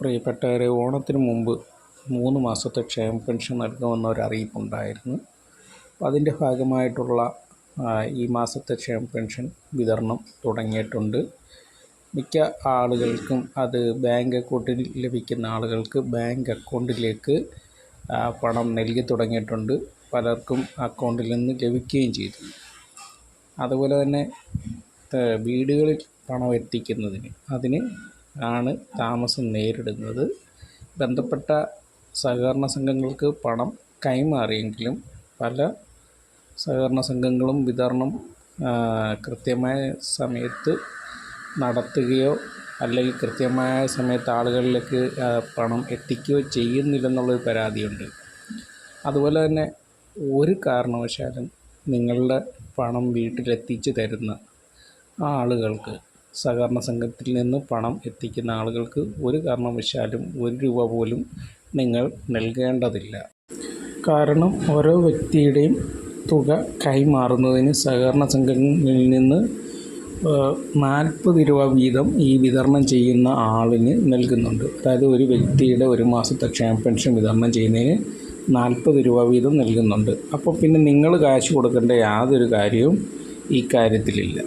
പ്രിയപ്പെട്ടവരെ ഓണത്തിന് മുമ്പ് മൂന്ന് മാസത്തെ ക്ഷേമ പെൻഷൻ നൽകുമെന്ന ഒരു അറിയിപ്പുണ്ടായിരുന്നു അതിന്റെ ഭാഗമായിട്ടുള്ള ഈ മാസത്തെ ക്ഷേമ പെൻഷൻ വിതരണം തുടങ്ങിയിട്ടുണ്ട്. മിക്ക ആളുകൾക്കും അത് ബാങ്ക് അക്കൗണ്ടിൽ ലഭിക്കുന്ന ആളുകൾക്ക് ബാങ്ക് അക്കൗണ്ടിലേക്ക് പണം നൽകി തുടങ്ങിയിട്ടുണ്ട്. പലർക്കും അക്കൗണ്ടിൽ നിന്ന് ലഭിക്കുകയും ചെയ്തു. അതുപോലെ തന്നെ വീടുകളിൽ പണം എത്തിക്കുന്നതിന് അതിന് ആണ് താമസം നേരിടുന്നത്. ബന്ധപ്പെട്ട സഹകരണ സംഘങ്ങൾക്ക് പണം കൈമാറിയെങ്കിലും പല സഹകരണ സംഘങ്ങളും വിതരണം കൃത്യമായ സമയത്ത് നടത്തുകയോ അല്ലെങ്കിൽ കൃത്യമായ സമയത്ത് ആളുകളിലേക്ക് പണം എത്തിക്കുകയോ ചെയ്യുന്നില്ലെന്നുള്ളൊരു പരാതിയുണ്ട്. അതുപോലെ തന്നെ ഒരു കാരണവശാലും നിങ്ങളുടെ പണം വീട്ടിലെത്തിച്ച് തരുന്ന ആ ആളുകൾക്ക് സഹകരണ സംഘത്തിൽ നിന്ന് പണം എത്തിക്കുന്ന ആളുകൾക്ക് ഒരു കാരണവശാലും ഒരു രൂപ പോലും നിങ്ങൾ നൽകേണ്ടതില്ല. കാരണം ഓരോ വ്യക്തിയുടെയും തുക കൈമാറുന്നതിന് സഹകരണ സംഘങ്ങളിൽ നിന്ന് നാൽപ്പത് രൂപ വീതം ഈ വിതരണം ചെയ്യുന്ന ആളിന് നൽകുന്നുണ്ട്. അതായത് ഒരു വ്യക്തിയുടെ ഒരു മാസത്തെ ക്ഷേമ പെൻഷൻ വിതരണം ചെയ്യുന്നതിന് നാൽപ്പത് രൂപ വീതം നൽകുന്നുണ്ട്. അപ്പോൾ പിന്നെ നിങ്ങൾ കാശ് കൊടുക്കേണ്ട യാതൊരു കാര്യവും ഈ കാര്യത്തിലില്ല.